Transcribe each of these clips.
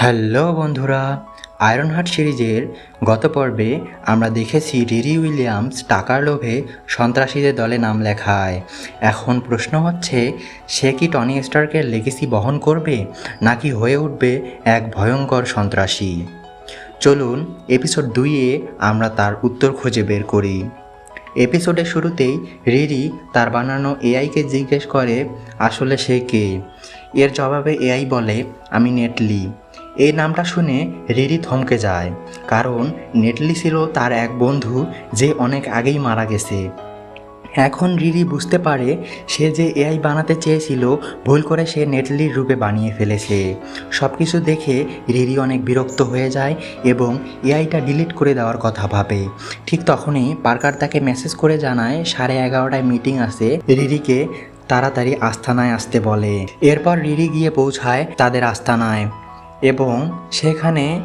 Hello বন্ধুরা iron heart সিরিজের গত পর্বে আমরা দেখেছি রিরি উইলিয়ামস টাকার লোভে সন্ত্রাসীদের দলে নাম লেখায়। এখন প্রশ্ন হচ্ছে, সে কি টনি স্টার্কের লেগেসি বহন করবে, নাকি হয়ে উঠবে এক ভয়ঙ্কর সন্ত্রাসী? চলুন এপিসোড দুইয়ে আমরা তার উত্তর খুঁজে বের করি। এপিসোডের শুরুতেই রিরি তার বানানো এআইকে জিজ্ঞেস করে, আসলে সে কে? এর জবাবে এআই বলে, আমি নেটলি। এই নামটা শুনে রিরি থমকে যায়, কারণ নেটলি ছিল তার এক বন্ধু যে অনেক আগেই মারা গেছে। এখন রিরি বুঝতে পারে সে যে এআই বানাতে চেয়েছিল, ভুল করে সে নেটলির রূপে বানিয়ে ফেলেছে। সব কিছু দেখে রিরি অনেক বিরক্ত হয়ে যায় এবং এআইটা ডিলিট করে দেওয়ার কথা ভাবে। ঠিক তখনই পার্কার তাকে মেসেজ করে জানায়, সাড়ে এগারোটায় মিটিং আছে, রিরিকে তাড়াতাড়ি আস্থানায় আসতে বলে। এরপর রিরি গিয়ে পৌঁছায় তাদের আস্থানায় এবং সেখানে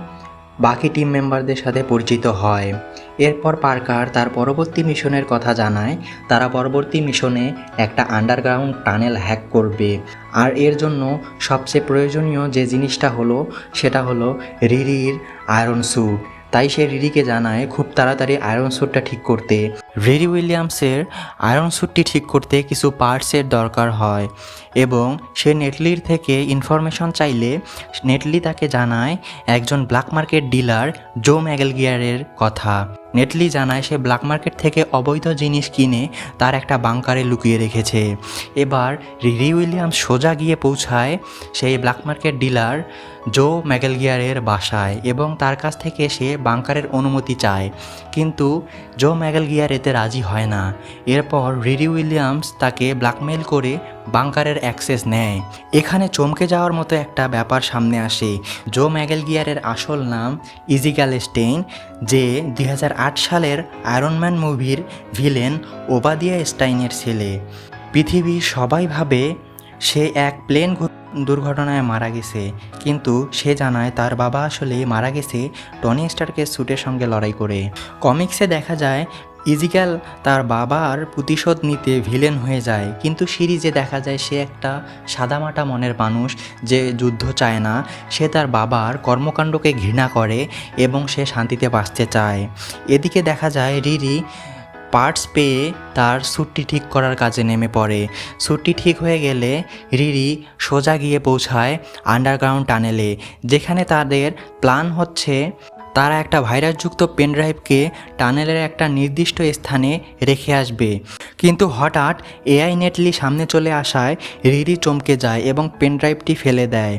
বাকি টিম মেম্বারদের সাথে পরিচিত হয়। এরপর পার্কার তার পরবর্তী মিশনের কথা জানায়, তারা পরবর্তী মিশনে একটা আন্ডারগ্রাউন্ড টানেল হ্যাক করবে। আর এর জন্য সবচেয়ে প্রয়োজনীয় যে জিনিসটা হলো, সেটা হলো রিরির আয়রন স্যুট তাই সে রিরিকে জানায়, খুব তাড়াতাড়ি আয়রন স্যুটটা ঠিক করতে। রিরি উইলিয়ামসের আয়রন স্যুটটি ঠিক করতে কিছু পার্টসের দরকার হয় এবং সে নেটলির থেকে ইনফরমেশন চাইলে নেটলি তাকে জানায় একজন ব্ল্যাক মার্কেট ডিলার জো ম্যাগেলগিয়ারের কথা। নেটলি জানায় সে ব্ল্যাক মার্কেট থেকে অবৈধ জিনিস কিনে তার একটা বাংকারে লুকিয়ে রেখেছে। এবার রিরি উইলিয়ামস সোজা গিয়ে পৌঁছায় সেই ব্ল্যাক মার্কেট ডিলার জো ম্যাগেলগিয়ারের বাসায় এবং তার কাছ থেকে সে বাংকারের অনুমতি চায়। কিন্তু জো ম্যাগেলগিয়ার এতে রাজি হয় না। এরপর রিরি উইলিয়ামস তাকে ব্ল্যাকমেল করে বাংকারের অ্যাক্সেস নেয়। এখানে চমকে যাওয়ার মতো একটা ব্যাপার সামনে আসে। জো ম্যাগেলগিয়ারের আসল নাম ইজিক্যাল স্টেইন, যে দুই হাজার আট সালের আয়রনম্যান মুভির ভিলেন ওবাদিয়া স্টাইনের ছেলে। পৃথিবীর সবাই ভাবে সে এক প্লেন দুর্ঘটনায় মারা গেছে, কিন্তু সে জানায় তার বাবা আসলে মারা গেছে টনি স্টারকে স্যুটের সঙ্গে লড়াই করে। কমিক্সে দেখা যায় ইজিক্যাল তার বাবার প্রতিশোধ নিতে ভিলেন হয়ে যায়, কিন্তু সিরিজে দেখা যায় সে একটা সাদামাটা মনের মানুষ যে যুদ্ধ চায় না। সে তার বাবার কর্মকাণ্ডকে ঘৃণা করে এবং সে শান্তিতে বাঁচতে চায়। এদিকে দেখা যায় রিরি পার্টস পেয়ে তার স্যুটটি ঠিক করার কাজে নেমে পড়ে। স্যুটটি ঠিক হয়ে গেলে রিরি সোজা গিয়ে পৌঁছায় আন্ডারগ্রাউন্ড টানেলে, যেখানে তাদের প্ল্যান হচ্ছে তারা একটা ভাইরাসযুক্ত পেনড্রাইভকে টানেলের একটা নির্দিষ্ট স্থানে রেখে আসবে। কিন্তু হঠাৎ এআই নেটলি সামনে চলে আসায় রিরি চমকে যায় এবং পেনড্রাইভটি ফেলে দেয়।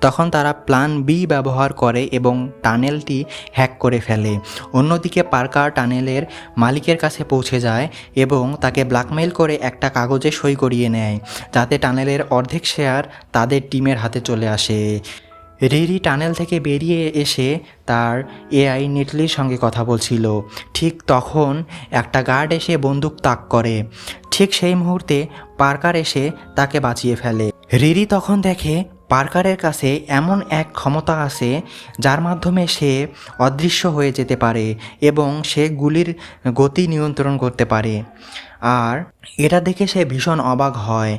তখন তারা প্ল্যান বি ব্যবহার করে এবং টানেলটি হ্যাক করে ফেলে। অন্যদিকে পার্কার টানেলের মালিকের কাছে পৌঁছে যায় এবং তাকে ব্ল্যাকমেইল করে একটা কাগজে সই করিয়ে নেয়, যাতে টানেলের অর্ধেক শেয়ার তাদের টিমের হাতে চলে আসে। রিরি টানেল থেকে বেরিয়ে এসে তার এআই নেটলির সঙ্গে কথা বলছিল। ঠিক তখন একটা গার্ড এসে বন্দুক তাক করে। ঠিক সেই মুহূর্তে পার্কার এসে তাকে বাঁচিয়ে ফেলে। রিরি তখন দেখে পার্কারের কাছে এমন এক ক্ষমতা আছে যার মাধ্যমে সে অদৃশ্য হয়ে যেতে পারে এবং সে গুলির গতি নিয়ন্ত্রণ করতে পারে। আর এটা দেখে সে ভীষণ অবাক হয়।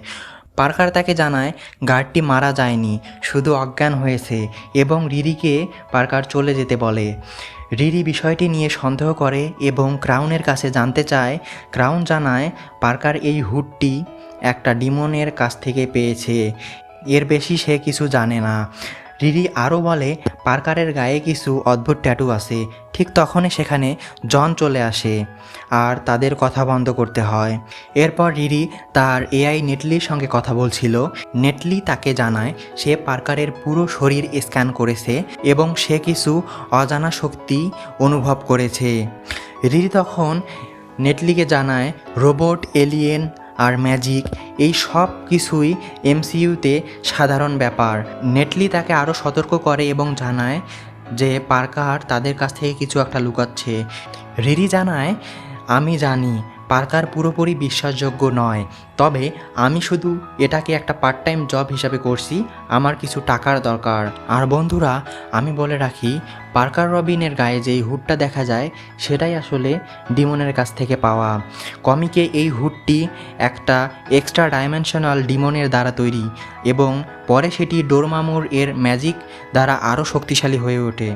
পার্কার তাকে জানায় গার্ডটি মারা যায়নি, শুধু অজ্ঞান হয়েছে এবং রিরিকে পার্কার চলে যেতে বলে রিরি বিষয়টি নিয়ে সন্দেহ করে এবং ক্রাউনের কাছে জানতে চায়, ক্রাউন জানায় পার্কার এই হুডটি একটা ডিমনের কাছ থেকে পেয়েছে। এর বেশি সে কিছু জানে না। রিরি আরও বলে, পার্কারের গায়ে কিছু অদ্ভুত ট্যাটু আছে। ঠিক তখনই সেখানে জন চলে আসে আর তাদের কথা বন্ধ করতে হয়। এরপর রিরি তার এআই নেটলির সঙ্গে কথা বলছিল। নেটলি তাকে জানায়, সে পার্কারের পুরো শরীর স্ক্যান করেছে এবং সে কিছু অজানা শক্তি অনুভব করেছে। রিরি তখন নেটলিকে জানায়, রোবট, এলিয়েন আর ম্যাজিক, এই সব কিছুই এমসিইউতে সাধারণ ব্যাপার। নেটলি তাকে আরও সতর্ক করে এবং জানায় যে পার্কার তাদের কাছ থেকে কিছু একটা লুকাচ্ছে। রিরি জানায়, আমি জানি পার্কার পুরোপুরি বিশ্বাসযোগ্য নয়। তবে আমি শুধু এটাকে একটা পার্ট টাইম জব হিসাবে করছি, আমার কিছু টাকার দরকার। আর বন্ধুরা, আমি বলে রাখি, পার্কার রবিনের গায়ে যেই হুডটা দেখা যায়, সেটাই আসলে ডিমনের কাছ থেকে পাওয়া। কমিকে এই হুডটি একটা এক্সট্রা ডাইমেনশনাল ডিমনের দ্বারা তৈরি এবং পরে সেটি ডোরমামুর এর ম্যাজিক দ্বারা আরও শক্তিশালী হয়ে ওঠে।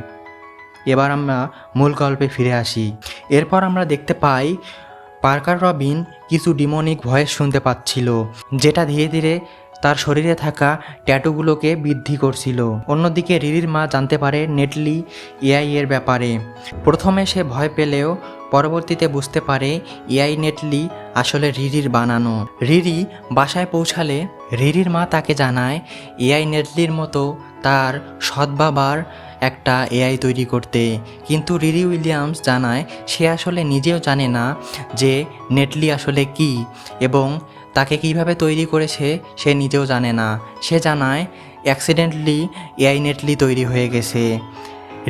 এবার আমরা মূল গল্পে ফিরে আসি। এরপর আমরা দেখতে পাই পার্কার রবিন কিছু ডিমনিক ভয়েস শুনতে পাচ্ছিল, যেটা ধীরে ধীরে তার শরীরে থাকা ট্যাটুগুলোকে বৃদ্ধি করছিল। অন্যদিকে রিরির মা জানতে পারে নেটলি এআই এর ব্যাপারে। প্রথমে সে ভয় পেলেও পরবর্তীতে বুঝতে পারে এআই নেটলি আসলে রিরির বানানো। রিরি বাসায় পৌঁছালে রিরির মা তাকে জানায় এআই নেটলির মতো তার সৎ বাবার একটা এআই তৈরি করতে। কিন্তু রিরি উইলিয়ামস জানায়, সে আসলে নিজেও জানে না যে নেটলি আসলে কি এবং তাকে কীভাবে তৈরি করেছে, সে নিজেও জানে না। সে জানায়, অ্যাক্সিডেন্টলি এআই নেটলি তৈরি হয়ে গেছে।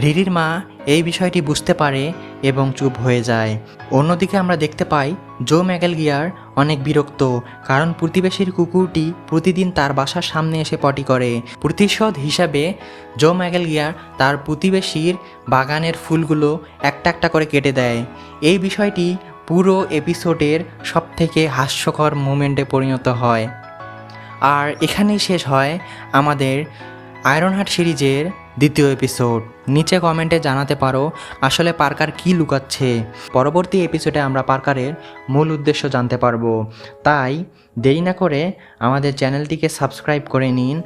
রিরির মা এই বিষয়টি বুঝতে পারে এবং চুপ হয়ে যায়। অন্যদিকে আমরা দেখতে পাই, জো ম্যাগেল গিয়ার অনেক বিরক্ত, কারণ প্রতিবেশীর কুকুরটি প্রতিদিন তার বাসার সামনে এসে পটি করে। প্রতিশোধ হিসাবে, জো ম্যাগেল গিয়ার তার প্রতিবেশীর বাগানের ফুলগুলো একটা একটা করে কেটে দেয়। এই বিষয়টি পুরো এপিসোডের সবথেকে হাস্যকর মোমেন্টে পরিণত হয়। আর এখানেই শেষ হয় আমাদের আয়রন হার্ট সিরিজের দ্বিতীয় এপিসোড নিচে কমেন্টে জানাতে পারো আসলে পার্কার কি লুকাচ্ছে। পরবর্তী এপিসোডে আমরা পার্কারের মূল উদ্দেশ্য জানতে পারব। তাই দেরি না করে আমাদের চ্যানেলটিকে সাবস্ক্রাইব করে নিন।